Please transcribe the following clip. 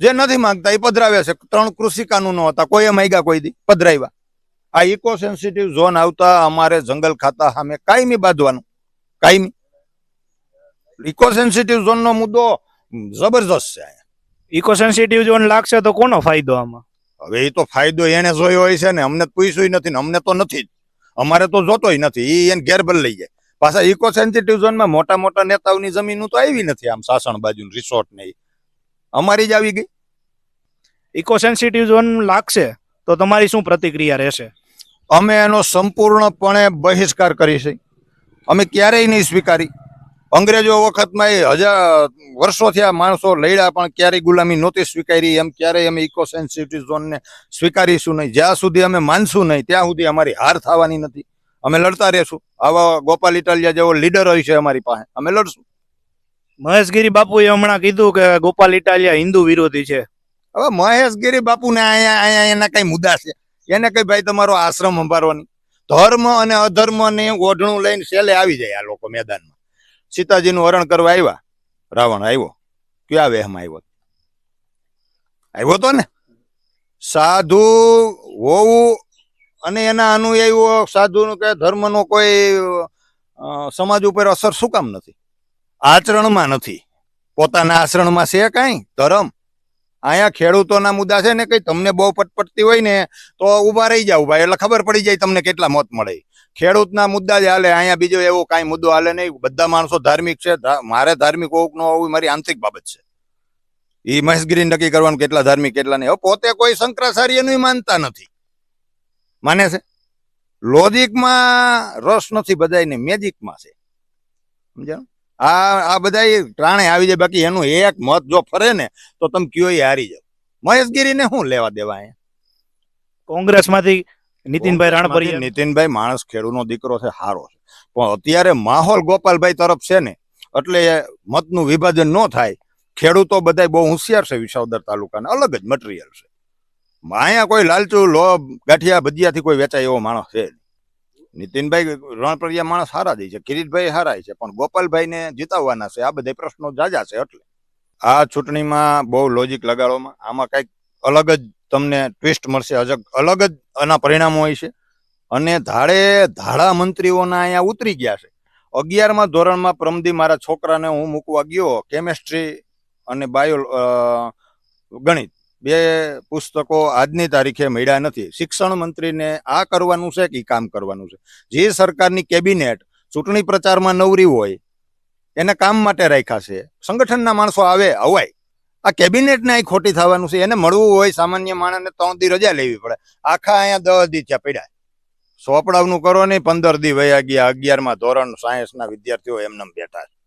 જે નથી માંગતા એ પધરાવે છે. ત્રણ કૃષિ કાનૂનો હતા કોઈ માંગ્યા કોઈ દી? પધરાવ્યા. આ ઇકો સેન્સિટિવ ઝોન આવતા અમારે જંગલ ખાતા સામે કાયમી બાંધવાનું. કાયમી. ઇકો સેન્સિટિવ ઝોનનો મુદ્દો જબરજસ્ત છે અહીંયા. ઇકો સેન્સિટિવ ઝોન લાગશે તો કોનો ફાયદો આમાં? હવે એ તો ફાયદો એને જોયો હોય છે ને અમને પૂછ્યું નથી ને અમને તો નથી જ. અમારે તો જોતોય નથી એ એને ગેરબલ લઈ જાય. પાછા ઇકો સેન્સિટિવ ઝોનમાં મોટા મોટા નેતાઓની જમીન તો આવી નથી આમ સાસણ બાજુ રિસોર્ટ ને. અમારી જ આવી ગઈ? ઇકો સેન્સિટિવ ઝોન લાગશે તો તમારી શું પ્રતિક્રિયા રહેશે? અમે એનો સંપૂર્ણપણે બહિષ્કાર કરી છે. અમે ક્યારેય નહીં સ્વીકારી. અંગ્રેજો વખતમાં એ હજાર વર્ષોથી આ માણસો લડ્યા પણ ક્યારેય ગુલામી નહોતી સ્વીકારી. એમ ક્યારેય અમે ઇકો સેન્સિટિવ ઝોનને સ્વીકારીશું નહીં. જ્યાં સુધી અમે માનશું નહીં ત્યાં સુધી અમારી હાર થવાની નથી. અમે લડતા રહેશું. આવા ગોપાલ ઇટાલિયા જેવો લીડર હોય છે અમારી પાસે. અમે લડશું. મહેશગીરી બાપુએ હમણાં કીધું કે ગોપાલ ઇટાલિયા હિન્દુ વિરોધી છે. હવે મહેશગીરી બાપુને અહીંયા અહીંયા એના કઈ મુદ્દા છે? એને કઈ ભાઈ તમારો આશ્રમ સંભાળવાની? ધર્મ અને અધર્મ ને ઓઢણું લઈને છેલ્લે આવી જાય આ લોકો મેદાનમાં. સીતાજીનું હરણ કરવા આવ્યા. રાવણ આવ્યો. કયા વેહમાં આવ્યો? આવ્યો તો ને? સાધુ હોવું અને એના અનુયાયીઓ સાધુનું કે ધર્મનો કોઈ સમાજ ઉપર અસર શું કામ નથી? આચરણમાં નથી. પોતાના આચરણમાં છે કાંઈ? ધરમ. અહીંયા ખેડૂતોના મુદ્દા છે ને કઈ તમને બહુ પટપટતી હોય ને, તો ઊભા રહી જાવ ભાઈ, એટલે ખબર પડી જાય તમને કેટલા મત મળે. ખેડૂતના મુદ્દા જ હાલે, અહીંયા બીજો એવો કાંઈ મુદ્દો હાલે નહીં. બધા માણસો ધાર્મિક છે મારે ધાર્મિક હોવું ન હોવું મારી આંતરિક બાબત છે. એ મહેશગીરી નક્કી કરવાનું કેટલા ધાર્મિક કેટલા નહીં. પોતે કોઈ શંકરાચાર્યનું માનતા નથી. માને છે? લોજિકમાં રસ નથી બધાને મેજિકમાં છે. સમજાણું આ આ બધા પ્રાણે આવી જાય બાકી એનું એક મત જો ફરે ને તો તમે કયો એ હારી જાવ મહેશગીરીને શું લેવા દેવા અહીંયા? કોંગ્રેસમાંથી નીતિનભાઈ રાણપરિયા નીતિનભાઈ માણસ ખેડૂનો દીકરો છે સારો છે. પણ અત્યારે માહોલ ગોપાલભાઈ તરફ છે ને એટલે મતનું વિભાજન ન થાય. ખેડૂતો બધા બહુ હોશિયાર છે વિસાવદર તાલુકાના અલગ જ મટીરિયલ છે. અહીંયા કોઈ લાલચુ લોભ ગાંઠિયા ભજીયાથી કોઈ વેચાય એવો માણસ છે નહીં. નીતિનભાઈ રણપ્રિયા માણસ હારા દે છે, કિરીટભાઈ હારાય છે, પણ ગોપાલભાઈને જીતાવવાના છે, આ બધા પ્રશ્નો જાજા છે એટલે. આ ચૂંટણીમાં બહુ લોજિક લગાડવામાં, આમાં કંઈક અલગ જ તમને ટ્વિસ્ટ મળશે, અજગ, અલગ જ આના પરિણામો હોય છે. અને ધાડે ધાડા મંત્રીઓના અહીંયા ઉતરી ગયા છે. અગિયારમાં ધોરણમાં પ્રમદી મારા છોકરાને હું મૂકવા ગયો કેમેસ્ટ્રી અને બાયો ગણિત. બે પુસ્તકો આજની તારીખે મળ્યા નથી. શિક્ષણ મંત્રીને આ કરવાનું છે કે કામ કરવાનું છે? જે સરકારની કેબિનેટ ચૂંટણી પ્રચારમાં નવરી હોય, એને કામ માટે રાખ્યા છે. સંગઠનના માણસો આવે, અવાય. આ કેબિનેટને અહીં ખોટી થવાનું છે. એને મળવું હોય, સામાન્ય માણસને ત્રણ દી રજા લેવી પડે. આખા અહીંયા દસ દી ત્યાં પડ્યા. સોપડાવનું કરો નહીં, પંદર દી વયા ગયા, અગિયારમાં ધોરણ સાયન્સના વિદ્યાર્થીઓ એમને બેઠા છે.